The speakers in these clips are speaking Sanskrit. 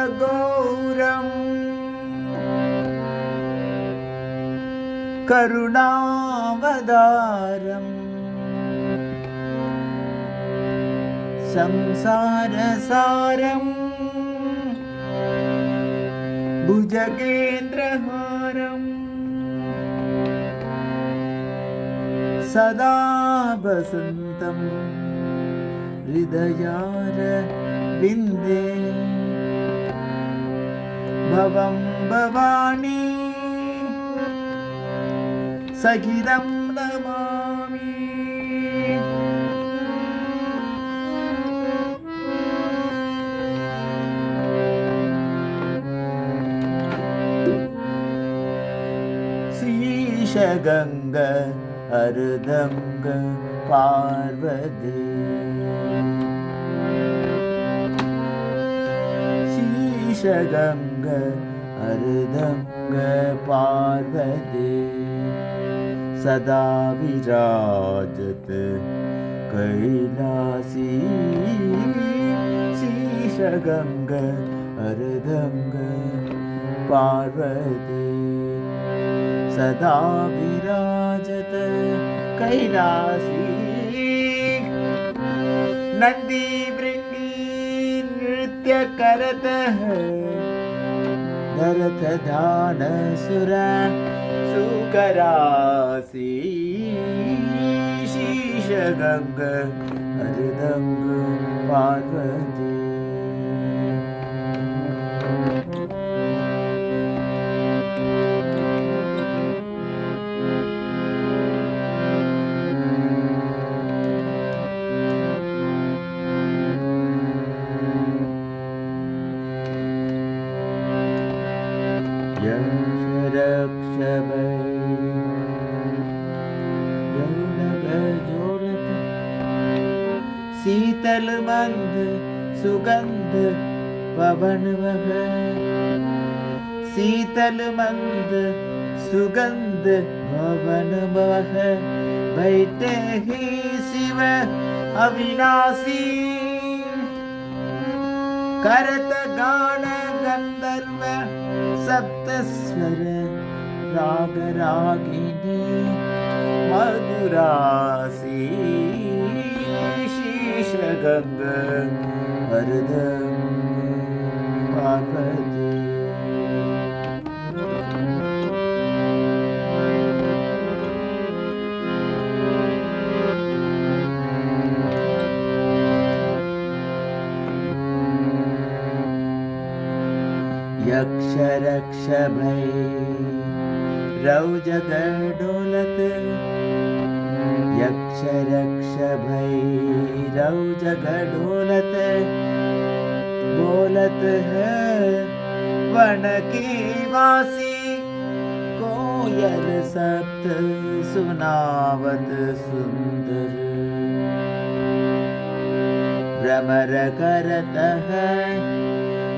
कर्पूरगौरम् करुणावदारम् संसारसारम् भुजगेन्द्रहारम् सदा वसन्तम् हृदयार विन्दे भवं भवानी सहितं नमामि शीशगङ्ग அருதங்க பார்வதி சீஷகங்க அருதங்க பார்வதி சதா விராஜத் கைலாசி சீஷகங்க அருதங்க பார்வதி சதா விராஜ कैलासी। नन्दी भृङ्गी नृत्य करतः भरत ध्यान सुर सुकरासी। शीशगङ्ग हृदङ्ग पार्वती शीतल मंद सुगंध पवन वह शीतल मंद सुगंध पवन वह बैठे ही शिव अविनाशी करत गान गंधर्व सप्तस्वर राग रागिनी मधुरासी शीश गंग हरदम पार्वती यक्ष रक्ष भै रौ जगडोलत यक्ष रक्ष भै रौ जगडोलत बोलत है वन की वासी कोयल सप्त सुनावत सुंदर। भ्रमर करत है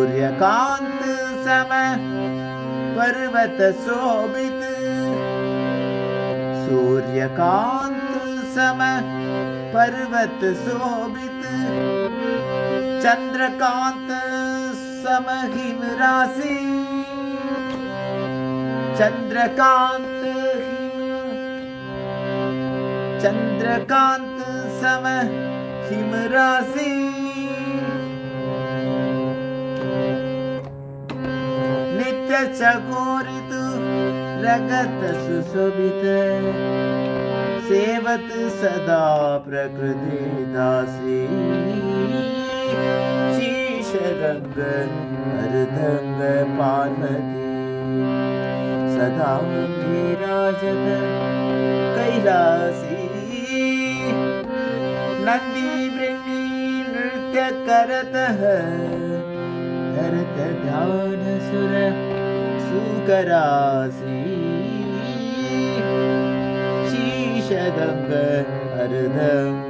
सूर्यकांत सम पर्वत शोभित सूर्यकांत सम पर्वत शोभित चंद्रकांत सम हिम राशि चंद्रकांत हिम चंद्रकांत सम हिम चकोरित रगत सुशोभित। सेवत सदा प्रकृति दासी। शीश रंग हरदंग पार्वती। सदा विराजत कैलासी। नन्दी वृण्णी नृत्य करतः करत ध्यान सुर सुकरासी। शीशदङ्ग अर्धङ्ग पा